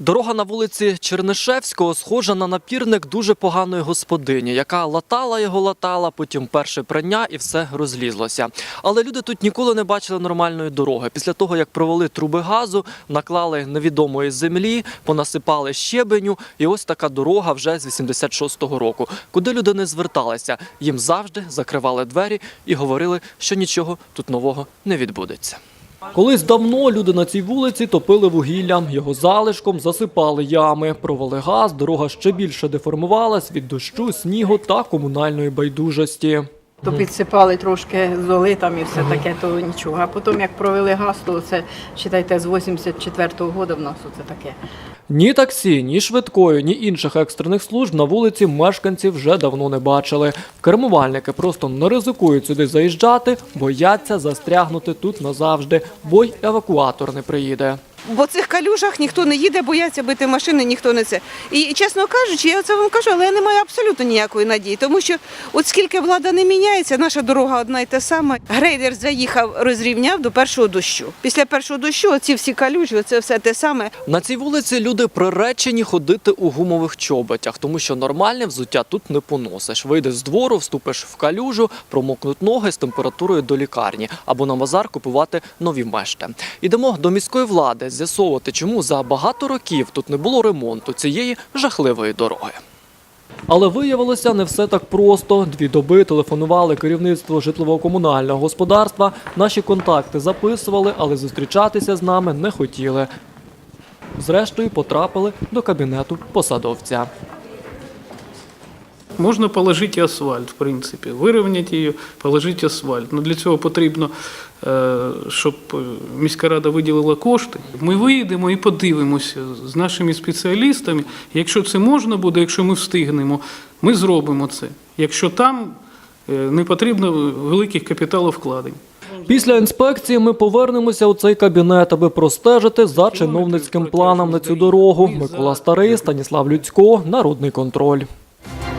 Дорога на вулиці Чернишевського схожа на напірник дуже поганої господині, яка латала його латала, потім перше прання і все розлізлося. Але люди тут ніколи не бачили нормальної дороги. Після того, як провели труби газу, наклали невідомої землі, понасипали щебеню, і ось така дорога вже з 86-го року. Куди люди не зверталися, їм завжди закривали двері і говорили, що нічого тут нового не відбудеться. Колись давно люди на цій вулиці топили вугілля, його залишком засипали ями, провели газ, дорога ще більше деформувалась від дощу, снігу та комунальної байдужості. То підсипали трошки золи там і все таке, то нічого. А потім, як провели газ, то це, вважайте, з 84-го року в нас оце таке. Ні таксі, ні швидкої, ні інших екстрених служб на вулиці мешканці вже давно не бачили. Кермувальники просто не ризикують сюди заїжджати, бояться застрягнути тут назавжди, бо й евакуатор не приїде. Бо цих калюжах ніхто не їде, бояться бити машини, ніхто не це. І чесно кажучи, я це вам кажу, але я не маю абсолютно ніякої надії, тому що от скільки влада не міняється, наша дорога одна й та сама. Грейдер заїхав, розрівняв до першого дощу. Після першого дощу оці всі калюжі, оце все те саме. На цій вулиці люди приречені ходити у гумових чоботях, тому що нормальне взуття тут не поносиш. Вийдеш з двору, вступиш в калюжу, промокнуть ноги з температурою до лікарні або на базар купувати нові мешти. Ідемо до міської влади з'ясовувати, чому за багато років тут не було ремонту цієї жахливої дороги. Але виявилося не все так просто. Дві доби телефонували керівництво житлово-комунального господарства. Наші контакти записували, але зустрічатися з нами не хотіли. Зрештою, потрапили до кабінету посадовця. Можна положити асфальт, в принципі, вирівняти її, положити асфальт. Ну, для цього потрібно, е, щоб е, міська рада виділила кошти. Ми виїдемо і подивимося з нашими спеціалістами. Якщо це можна буде, якщо ми встигнемо, ми зробимо це. Якщо там е, не потрібно великих капіталовкладень. Після інспекції ми повернемося у цей кабінет, аби простежити за чиновницьким планом на цю дорогу. Микола Старий, Станіслав Людько, Народний контроль.